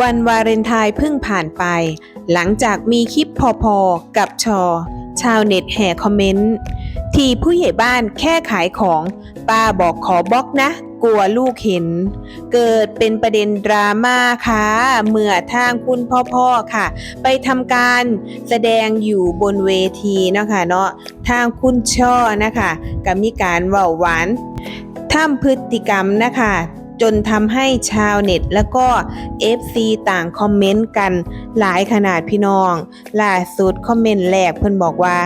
วันวาเลนไทน์เพิ่งผ่านไป หลังจากมีคลิปพอๆ กับชอ ชาวเน็ตแห่คอมเมนต์ ที่ผู้ใหญ่บ้านแค่ขายของ ป้าบอกขอบล็อกนะ กลัวลูกเห็น เกิดเป็นประเด็นดราม่าค่ะเมื่อทางคุณพ่อๆค่ะ ไปทำการแสดงอยู่บนเวทีเนาะค่ะเนาะทางคุณช่อนะคะก็มีการเว้าหวานทำพฤติกรรมนะคะ จนทำให้ชาวเน็ต แล้วก็ FC ต่างคอมเมนต์กันหลายขนาดพี่น้อง ล่าสุดคอมเมนต์แรกเพิ่นบอกว่า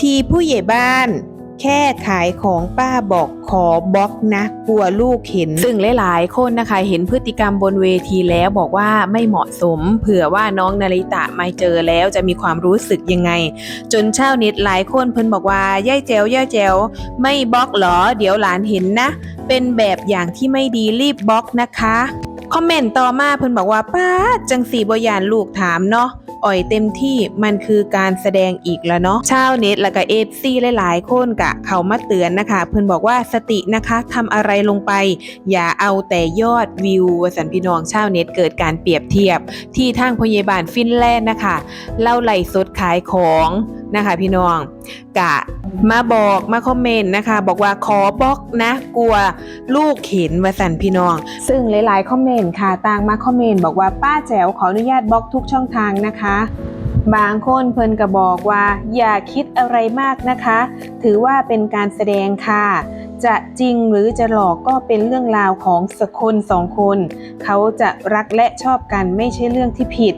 ทีผู้ใหญ่บ้าน แค่ขายของป้าบอกขอบล็อกนะ กลัวลูกเห็น ซึ่งหลายๆ คนนะคะเห็นพฤติกรรมบนเวทีแล้วบอกว่าไม่เหมาะสม เผื่อว่าน้องนาริตะม่เจอแล้วจะมีความรู้สึกยังไง จนเชาเน็ตหลายคนเพิ่นบอกว่าย่ายแจวย่ายแจวไม่บล็อกเหรอ เดี๋ยวหลานเห็นนะ เป็นแบบอย่างที่ไม่ดีรีบบล็อกนะคะ คอมเมนต์ต่อมาเพิ่นบอกว่าป้าจังสีบยานลูกถามเนาะ อ่อยเต็มที่มันคือการแสดงอีกแล้วเนาะชาวเน็ตแล้วก็เอฟซีหลายๆคนกะเขามาเตือนนะคะ เพื่อนบอกว่าสตินะคะทำอะไรลงไป อย่าเอาแต่ยอดวิววสันพี่น้องชาวเน็ตเกิดการเปรียบเทียบ ที่ทางพยาบาลฟินแลนด์นะคะเล่าไหลสดขายของ นะคะ พี่น้องกะมาบอกมาคอมเมนต์นะคะ บอกว่าขอบล็อกนะ กลัวลูกเห็นวสันพี่น้อง ซึ่งหลายๆคอมเมนต์ค่ะต่างมาคอมเมนต์บอกว่าป้าแจ๋วขออนุญาตบล็อกทุกช่องทางนะคะบางคนเพิ่นก็บอกว่า อย่าคิดอะไรมากนะคะ ถือว่าเป็นการแสดงค่ะ จะจริงหรือจะหลอกก็เป็นเรื่องราวของสกคนสองคน เขาจะรักและชอบกันไม่ใช่เรื่องที่ผิด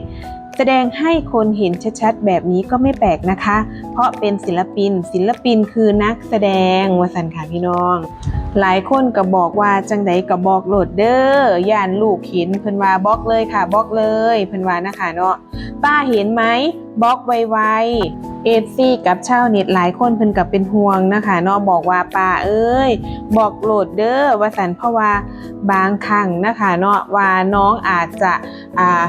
แสดงให้คนเห็นชัดๆ แบบนี้ก็ไม่แปลกนะคะ เพราะเป็นศิลปิน ศิลปินคือนักแสดงวสันค่ะพี่น้อง หลายคนก็บอกว่าจังไดก็บอกโหลดเด้อย่านลูกเห็นเพิ่นว่าบล็อกเลยค่ะบล็อกเลยเพิ่นว่านะคะเนาะป้าเห็นไหม บล็อกไวๆเอฟซีกับชาวเน็ตหลายคนเพิ่นกับเป็นห่วงนะคะเนาะบอกว่าป้าเอ้ย บอกโหลดเด้อว่าสันเพราะว่าบางครั้งนะคะเนาะว่าน้องอาจจะอ่า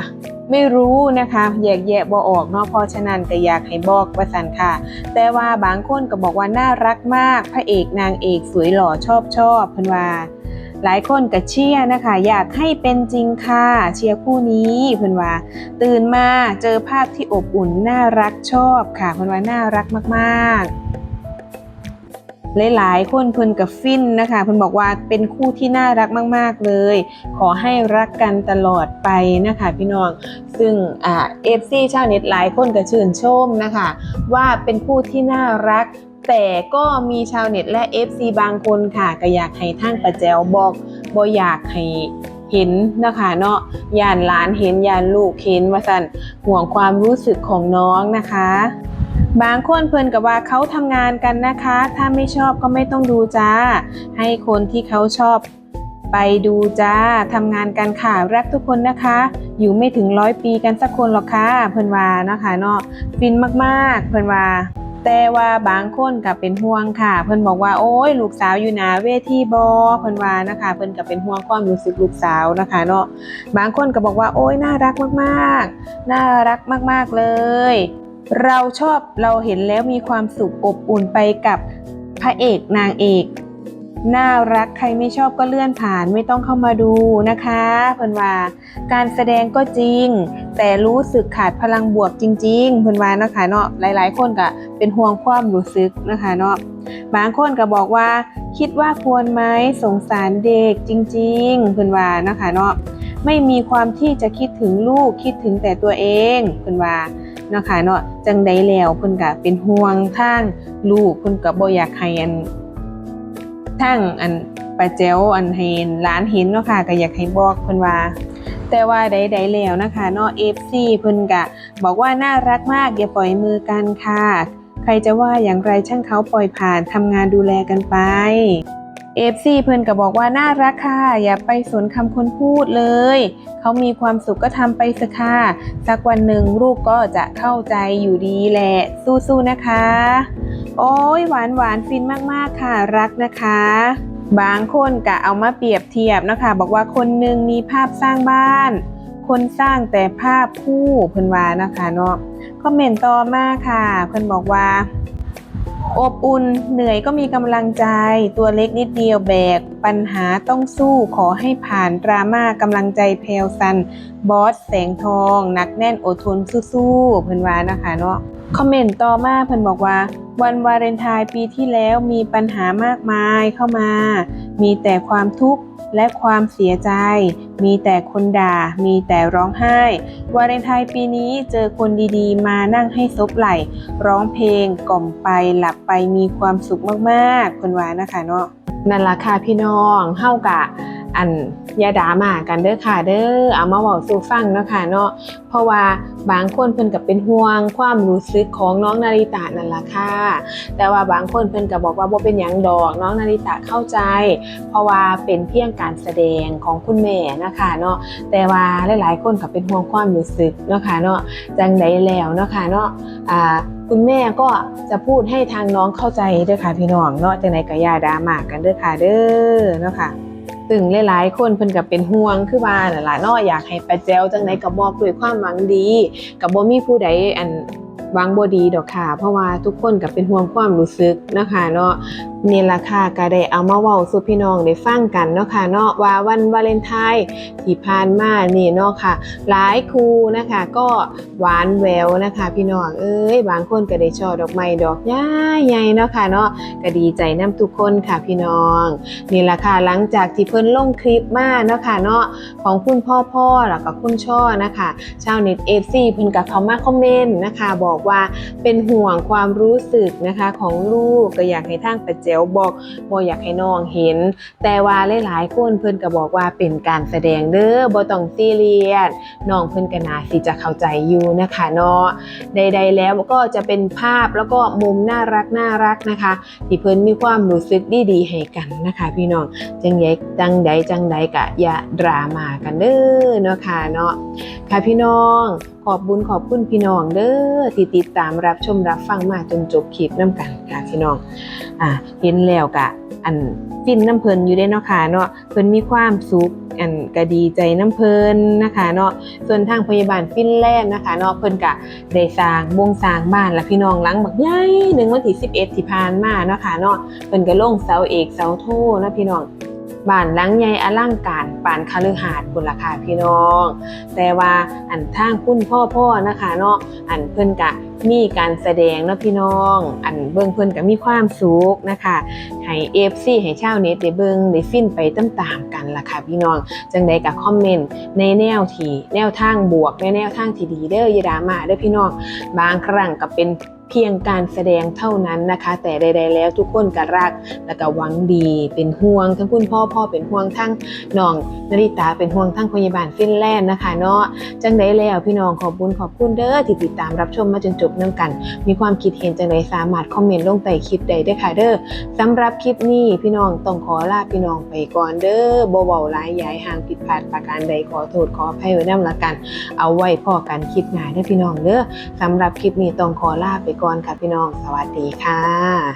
ไม่รู้นะคะแยกแยะบ่ออกเนาะเพราะฉะนั้นก็อยากให้บอกว่าสันค่ะ แต่ว่าบางคนก็บอกว่าน่ารักมาก พระเอกนางเอกสวยหล่อชอบชอบเพิ่นว่า หลายคนก็เชียร์นะคะ อยากให้เป็นจริงค่ะ เชียร์คู่นี้เพิ่อนว่า ตื่นมาเจอภาพที่อบอุ่นน่ารักชอบค่ะเพิ่อนว่าน่ารักมากๆ หลายๆคนเพิ่นกับฟินนะคะเพิ่นบอกว่าเป็นคู่ที่น่ารักมาก ๆเลย ขอให้รักกันตลอดไปนะคะพี่น้องซึ่งเอฟซีชาวเน็ตหลายคนก็ชื่นชมนะคะ ว่าเป็นคู่ที่น่ารัก แต่ก็มีชาวเน็ตและ FC บางคนค่ะก็อยากให้ทางประแจวบอกบ่อยากให้เห็นนะคะเนาะยานหลานเห็นยานลูกเห็นว่าสันห่วงความรู้สึกของน้องนะคะ บางคนเพิ่อนกับว่าเขาทำงานกันนะคะ ถ้าไม่ชอบก็ไม่ต้องดูจ้า ให้คนที่เขาชอบไปดูจ้าทำงานกันค่ะรักทุกคนนะคะ อยู่ไม่ถึงร้อยปีกันสักคนหรอกค่ะเพิ่อนว่านะคะเนาะฟินมากๆ เพิ่อนว่า แต่ว่าบางคนก็เป็นห่วงค่ะ เพิ่นบอกว่าโอ้ยลูกสาวอยู่หนาเวทีบอเพิ่นว่านะคะ เพิ่นก็เป็นห่วงความรู้สึกลูกสาวนะคะเนาะบางคนก็บอกว่าโอ้ยน่ารักมากๆ น่ารักมากๆเลย เราชอบเราเห็นแล้วมีความสุขอบอุ่นไปกับพระเอกนางเอก น่ารักใครไม่ชอบก็เลื่อนผ่านไม่ต้องเข้ามาดูนะคะเพิ่อนว่า การแสดงก็จริง แต่รู้สึกขาดพลังบวกจริง ๆ เพิ่อนว่านะคะเนาะหลาย ๆ คนก็เป็นห่วงความรู้สึกนะคะเนาะบางคนก็บอกว่า คิดว่าควรไหมสงสารเด็กจริง ๆ เพิ่อนว่านะคะเนาะไม่มีความที่จะคิดถึงลูกคิดถึงแต่ตัวเองเพิ่อนว่านะคะเนาะจังใดแล้วเพิ่นก็เป็นห่วงทางลูกเพิ่นก็บ่อยากให้อัน ทางอันป้าแจ๋วอันให้หลานเห็นเนาะค่ะก็อยากให้บอกเพิ่นว่า แต่ว่าใดๆแล้วนะคะเนาะ FC เพิ่นก็บอกว่าน่ารักมากอย่าปล่อยมือกันค่ะ ใครจะว่าอย่างไรช่างเขาปล่อยผ่านทำงานดูแลกันไป FC เพิ่นก็บอกว่าน่ารักค่ะ อย่าไปสนคำคนพูดเลย เขามีความสุขก็ทำไปเถอะค่ะสักวันหนึ่งลูกก็จะเข้าใจอยู่ดีแหละ สู้ๆนะคะ โอ้ยหวานหวานฟินมากๆค่ะรักนะคะ บางคนกะเอามาเปรียบเทียบนะคะ บอกว่าคนหนึ่งมีภาพสร้างบ้าน คนสร้างแต่ภาพคู่เพิ่นว่านะคะเนาะคอมเมนต์ต่อมาค่ะ เพิ่นบอกว่า อบอุ่นเหนื่อยก็มีกำลังใจ ตัวเล็กนิดเดียวแบก ปัญหาต้องสู้ขอให้ผ่านดราม่ากำลังใจแพลวซัน บอสแสงทอง นักแน่นอดทนสู้ๆเพิ่นว่านะคะเนาะ คอมเมนต์ต่อมาเพิ่นบอกว่า วันวาเลนไทน์ปีที่แล้วมีปัญหามากมายเข้ามา มีแต่ความทุกข์และความเสียใจ มีแต่คนด่า มีแต่ร้องไห้ วาเลนไทน์ปีนี้เจอคนดีๆ มานั่งให้ซบไหลร้องเพลงกล่อมไปหลับไปมีความสุขมากๆเพิ่นว่านะคะเนาะนั่นล่ะค่ะพี่น้องเฮากะ อันยาดามากันเด้อค่ะเด้อเอามาเว้าสู่ฟังเนาะค่ะเนาะเพราะว่าบางคนเพิ่นก็เป็นห่วงความรู้สึกของน้องนาริตะนั่นล่ะค่ะ แต่ว่าบางคนเพิ่นก็บอกว่าบ่เป็นหยังดอกน้องนาริตะเข้าใจ เพราะว่าเป็นเพียงการแสดงของคุณแม่นะคะเนาะแต่ว่าหลายๆคนก็เป็นห่วงความรู้สึกเนาะค่ะเนาะจังไดแล้วเนาะค่ะเนาะอ่าคุณแม่ก็จะพูดให้ทางน้องเข้าใจด้อค่ะพี่น้องเนาะจังไดก็ย่าดามากันเด้อค่ะเด้อเนาะค่ะ ซึ่งหลายๆ คนเพิ่นก็เป็นห่วงคือว่าน่ะล่ะเนาะอยากให้ป้าแจ้วจังไดก็บอกด้วยความหวังดีก็บ่มีผู้ใดอันหวังบ่ดีดอกค่ะ เพราะว่าทุกคนก็เป็นห่วงความรู้สึกนะคะเนาะนี่ละค่ะก็ได้เอามาเว้าสู่พี่น้องได้ฟังกันเนาะค่ะเนาะว่าวันวาเลนไทน์ที่ผ่านมานี่เนาะค่ะ หลายคู่นะคะก็หวานแหววนะคะ พี่น้องเอ้ยบางคนก็ได้ช่อดอกไม้ดอกใหญ่ๆเนาะค่ะเนาะก็ดีใจนํทุกคนค่ะพี่น้องนี่แหละค่ะหลังจากที่เพิ่นลงคลิปมาเนาะค่ะเนาะของคุณพ่อพ่อแล้วก็คุณช่อนะคะ ชาวเน็ตเอฟซีเพิ่นกับเขามาคอมเมนต์นะคะ บอกว่าเป็นห่วงความรู้สึกนะคะของลูกก็อยากให้ทางประเจวบอกบ่อยากให้น้องเห็น แต่ว่าหลายๆคนเพิ่นก็บอกว่าเป็นการแสดงเด้อบ่ต้องซีเรียสน้องเพิ่นก็น่าสิจะเข้าใจอยู่นะคะเนาะใดๆแล้วก็จะเป็นภาพแล้วก็มุมน่ารักน่ารักนะคะ ที่เพิ่นมีความรู้สึกดีๆให้กันนะคะ พี่น้องจังใดจังใดจังใดกะอย่าดราม่ากันเด้อเนาะค่ะเนาะค่ะพี่น้องขอบบุญขอบคุณพี่น้องเด้อที่ติดตามรับชมรับฟังมาจนจบคลิปน้ำกันค่ะพี่น้องอ่าเห็นแล้วกะ อันฟินน้ำเพลินอยู่ได้เนาะค่ะเนาะเพลินมีความสุขอันก็ดีใจน้ำเพลินนะคะเนาะส่วนทางพยาบาลฟินแลนด์นะคะเนาะเพิ่นกะได้สร้างบงสร้างบ้านและพี่น้องหลังบักใหญ่หนึ่งวันที่11ที่ผ่านมาเนาะค่ะเนาะเพิ่นก็ลงเสาเอกเสาโทนะพี่น้องบ้านหลังใหญ่อลังการปานคฤหาสน์พุ่นล่ะค่ะพี่น้อง แต่ว่าอันทางคุณพ่อพ่อนะคะเนาะอันเพิ่นกะ มีการแสดงเนาะพี่น้อง อันเบิ่งเพิ่นก็มีความสุขนะคะให้ FC ให้ชาวเน็ตได้เบิ่งได้ฟินไปตามๆกันล่ะค่ะพี่น้อง จังใดก็คอมเมนต์ในแนวที่แนวทางบวกในแนวทางที่ดีเด้ออย่าดราม่าเด้อพี่น้อง บางครั้งก็เป็น เพียงการแสดงเท่านั้นนะคะ แต่ใด ๆ แล้วทุกคนก็รักและก็หวังดีเป็นห่วง ทั้งคุณพ่อพ่อเป็นห่วงทั้งน้องนาริตาเป็นห่วงทั้งพยาบาลฟินแลนด์นะคะเนาะจังใดแล้วพี่น้องขอบคุณขอบคุณเด้อที่ติดตามรับชมมาจนจบนํกัน มีความคิดเห็นจังใดสามารถคอมเมนต์ลงใต้คลิปใดได้ค่ะเด้อสำหรับคลิปนี้พี่น้องต้องขอลาพี่น้องไปก่อนเด้อบ่เว้าหลายยายห่างผิดพลาดประการใดขอโทษขออภัยไว้นำละกัน เอาไว้พอกันคลิปหน้าเด้อพี่น้องเด้อสำหรับคลิปนี้ต้องขอลาไปก่อนค่ะพี่น้อง สวัสดีค่ะ